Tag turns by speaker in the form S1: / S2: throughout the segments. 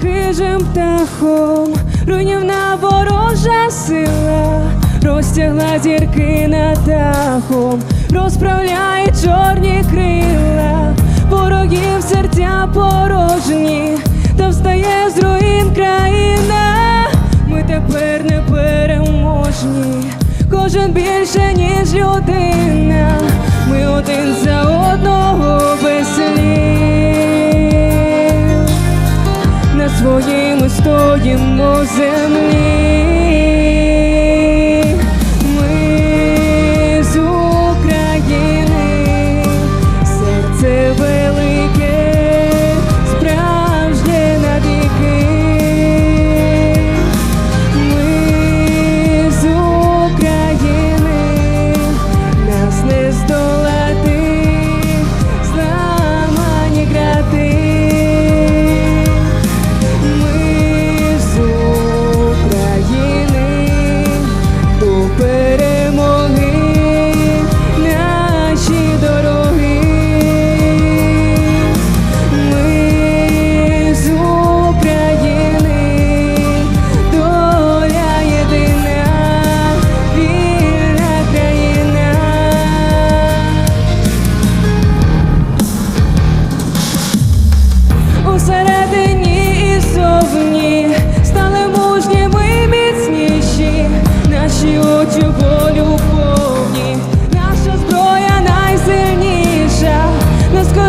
S1: хижим птахом, руйнівна ворожа сила, розтягла зірки над дахом, розправляє чорні крила, ворогів серця порожні, та встає з руїн країна, ми тепер непереможні, кожен більше, ніж людина.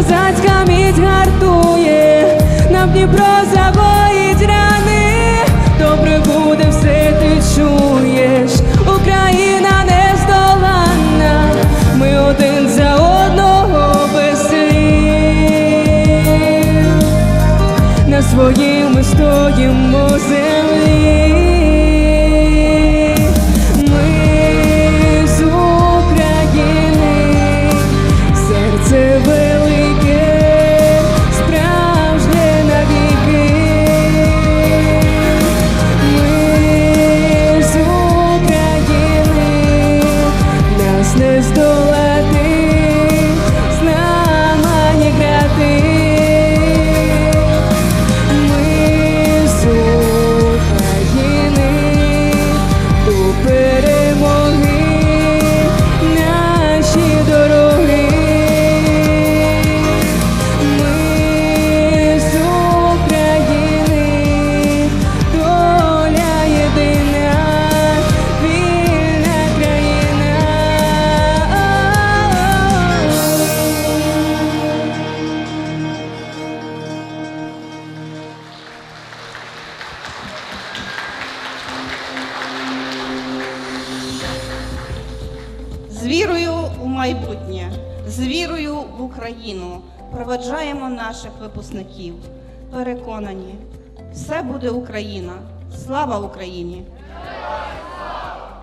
S1: Козацька міць гартує, нам Дніпро загоїть рани, добре буде все ти чуєш, Україна нездоланна, ми один за одного без на своїм стоїмо землі.
S2: stone вірою у майбутнє, з вірою в Україну проведжаємо наших випускників. Переконані, все буде Україна. Слава Україні!